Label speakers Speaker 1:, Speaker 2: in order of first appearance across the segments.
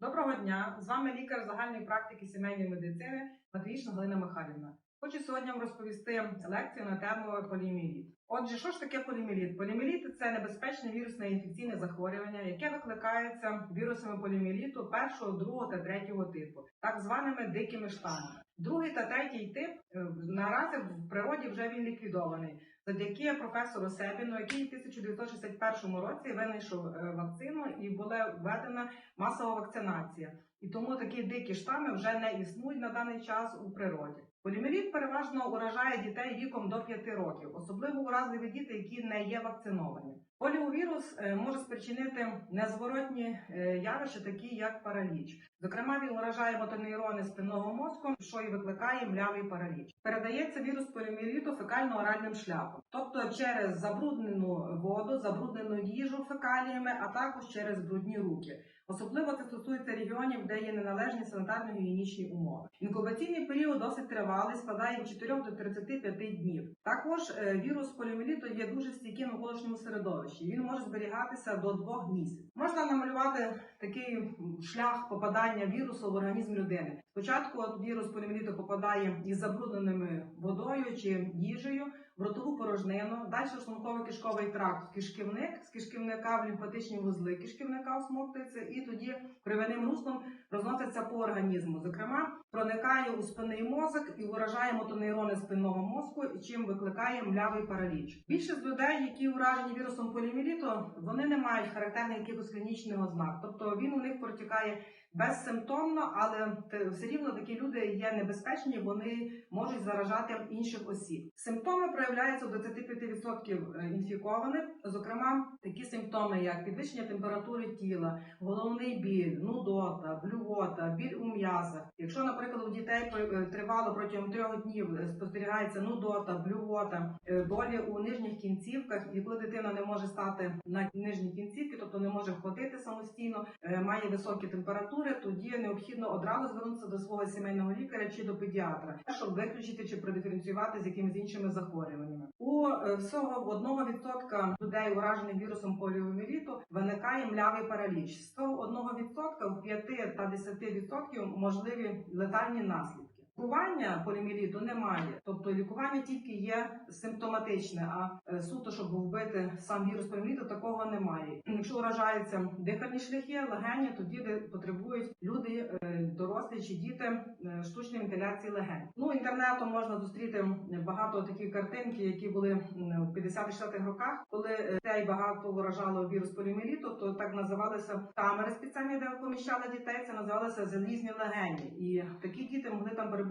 Speaker 1: Доброго дня! З вами лікар загальної практики сімейної медицини Матвіїчна Галина Михайлівна. Хочу сьогодні вам розповісти лекцію на тему поліоміеліт. Отже, що ж таке поліоміеліт? Поліоміеліт – це небезпечне вірусне інфекційне захворювання, яке викликається вірусами поліоміеліту першого, другого та третього типу, так званими дикими штамами. Другий та третій тип е, наразі в природі вже він ліквідований завдяки професору Себіну, який у 1961 році винайшов е, вакцину і була введена масова вакцинація. І тому такі дикі штами вже не існують на даний час у природі. Полімеліт переважно уражає дітей віком до 5 років, особливо уразливі діти, які не є вакциновані. Поліовірус е, може спричинити незворотні е, явища, такі як параліч. Зокрема, він уражає мотонейрони спинного мозку, що і викликає млявий параліч. Передається вірус поліоміеліту фекально-оральним шляхом, тобто через забруднену воду, забруднену їжу фекаліями, а також через брудні руки. Особливо це стосується регіонів, де є неналежні санітарно-гігієнічні умови. Інкубаційний період досить тривалий, складає від 4 до 35 днів. Також е, вірус поліоміеліту є дуже стійким в навколишньому середовищі. Він може зберігатися до двох місяців. Можна намалювати такий шлях попадання вірусу в організм людини. Спочатку вірус поліоміеліту попадає із забрудненими водою чи їжею ротову порожнину, далі шлунково-кишковий тракт, кишківник, з кишківника в лімфатичні вузли кишківника осмоктується, і тоді кривяним руслом розноситься по організму. Зокрема, проникає у спинний мозок і вражає мотонейрони спинного мозку, чим викликає млявий параліч. Більшість людей, які уражені вірусом поліоміеліту, вони не мають характерних якихось клінічних ознак, тобто він у них протікає безсимптомно, але все рівно такі люди є небезпечні, вони можуть заражати інших осіб. Симптоми проявляються у 25% інфікованих, зокрема такі симптоми, як підвищення температури тіла, головний біль, нудота, блювота, біль у м'язах. Якщо, наприклад, у дітей е, тривало протягом трьох днів е, спостерігається нудота, блювота, е, болі у нижніх кінцівках, і коли дитина не може стати на нижні кінцівки, тобто не може ходити самостійно, е, має високі температури, тоді необхідно одразу звернутися до свого сімейного лікаря чи до педіатра, щоб виключити чи продиференціювати з якимись іншими захворюваннями. У е, всього одного відсотка людей, уражених вірусом поліоміеліту, виникає млявий параліч. З того одного відсотка в 5 та 10 відсотків можливі летальні наслідки. Лікування поліоміеліту немає, тобто лікування тільки є симптоматичне, а е, суто, щоб вбити сам вірус поліоміеліту, такого немає. Якщо уражаються дихальні шляхи, легені, тоді потребують люди, е, дорослі чи діти е, штучної вентиляції легень. Ну інтернетом можна зустріти багато таких картинки, які були в 50-60-х роках, коли дітей багато уражало вірус поліоміеліту, то так називалися камери спеціальні, де поміщали дітей. Це називалося залізні легені, і такі діти могли там перебувати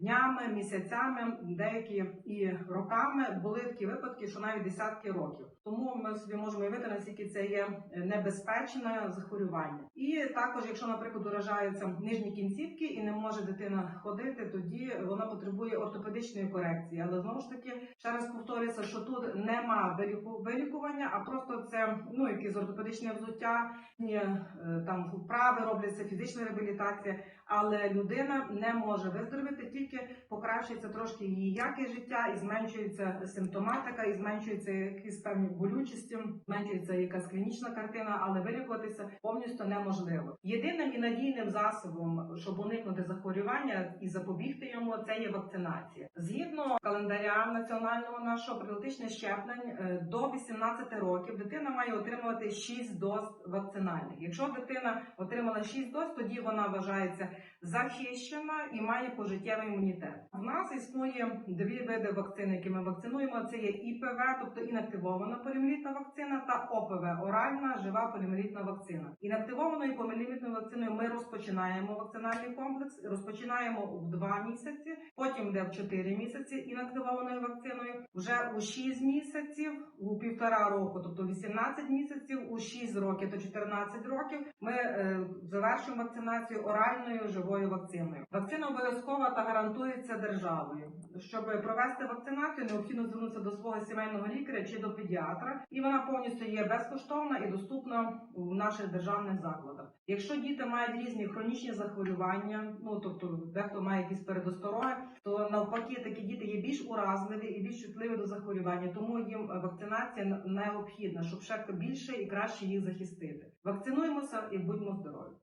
Speaker 1: днями, місяцями, деякі і роками. Були такі випадки, що навіть десятки років. Тому ми собі можемо уявити, наскільки це є небезпечне захворювання. І також, якщо, наприклад, уражаються нижні кінцівки і не може дитина ходити, тоді вона потребує ортопедичної корекції. Але знову ж таки, ще раз повторюється, що тут нема виліку- вилікування, а просто це ну якісь ортопедичне взуття, е, там вправи робляться, фізична реабілітація. Але людина не може виздоровити, тільки покращується трошки її якість життя, і зменшується симптоматика, і зменшується якісь певні болючості, зменшується якась клінічна картина, але вилікуватися повністю неможливо. Єдиним і надійним засобом, щоб уникнути захворювання і запобігти йому, це є вакцинація. Згідно календаря національного нашого профілактичних щеплень е, до 18 років дитина має отримувати 6 доз вакцинальних. Якщо дитина отримала 6 доз, тоді вона вважається захищена і має пожиттєвий імунітет. У нас існує дві види вакцин, які ми вакцинуємо. Це є ІПВ, тобто інактивована поліоміелітна вакцина, та ОПВ оральна жива поліоміелітна вакцина. Інактивованою поліоміелітною вакциною ми розпочинаємо вакцинальний комплекс. Розпочинаємо в 2 місяці, потім йде в 4 місяці інактивованою вакциною. Вже у 6 місяців, у півтора року, тобто 18 місяців, у 6 років то 14 років. Ми е, завершуємо вакцинацію оральною живою вакциною. Вакцина обов'язкова та гарантується державою. Щоб провести вакцинацію, необхідно звернутися до свого сімейного лікаря чи до педіатра, і вона повністю є безкоштовна і доступна в наших державних закладах. Якщо діти мають різні хронічні захворювання, ну тобто дехто має якісь передостороги, то навпаки такі діти є більш уразливі і більш чутливі до захворювання, тому їм вакцинація н- необхідна, щоб ще більше і краще їх захистити. Вакцинуємося і будьмо здорові.